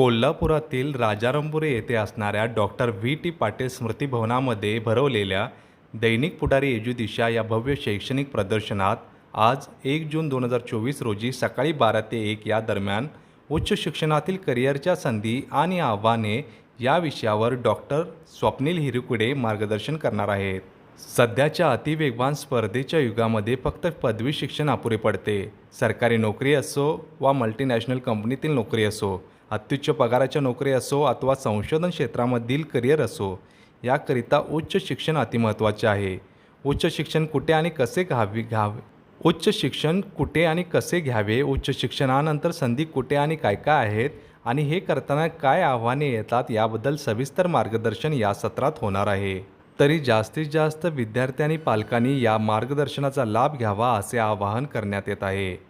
कोल्हापुरातील राजारामपुरी येथे असणाऱ्या डॉक्टर व्ही. टी. पाटील स्मृतीभवनामध्ये भरवलेल्या दैनिक पुढारी एजुदिशा या भव्य शैक्षणिक प्रदर्शनात आज एक जून दोन हजार चोवीस रोजी सकाळी बारा ते एक या दरम्यान उच्च शिक्षणातील करिअरच्या संधी आणि आव्हाने या विषयावर डॉक्टर स्वप्नील हिरुकुडे मार्गदर्शन करणार आहेत. सध्याच्या अतिवेगवान स्पर्धेच्या युगामध्ये फक्त पदवी शिक्षण अपुरे पडते. सरकारी नोकरी असो वा मल्टीनॅशनल कंपनीतील नोकरी असो अत्युच्च पगाराच्या नोकरी असो अथवा संशोधन क्षेत्रामधील करिअर असो याकरिता उच्च शिक्षण अतिमहत्त्वाचे आहे. उच्च शिक्षण कुठे आणि कसे घ्यावे घ्यावे? उच्च शिक्षण कुठे आणि कसे घ्यावे? उच्च शिक्षणानंतर संधी कुठे आणि काय काय आहेत? आणि हे करताना काय आव्हाने येतात? याबद्दल सविस्तर मार्गदर्शन या सत्रात होणार आहे. तरी जास्तीत जास्त विद्यार्थी आणि पालकांनी या मार्गदर्शनाचा लाभ घ्यावा असे आवाहन करण्यात येत आहे.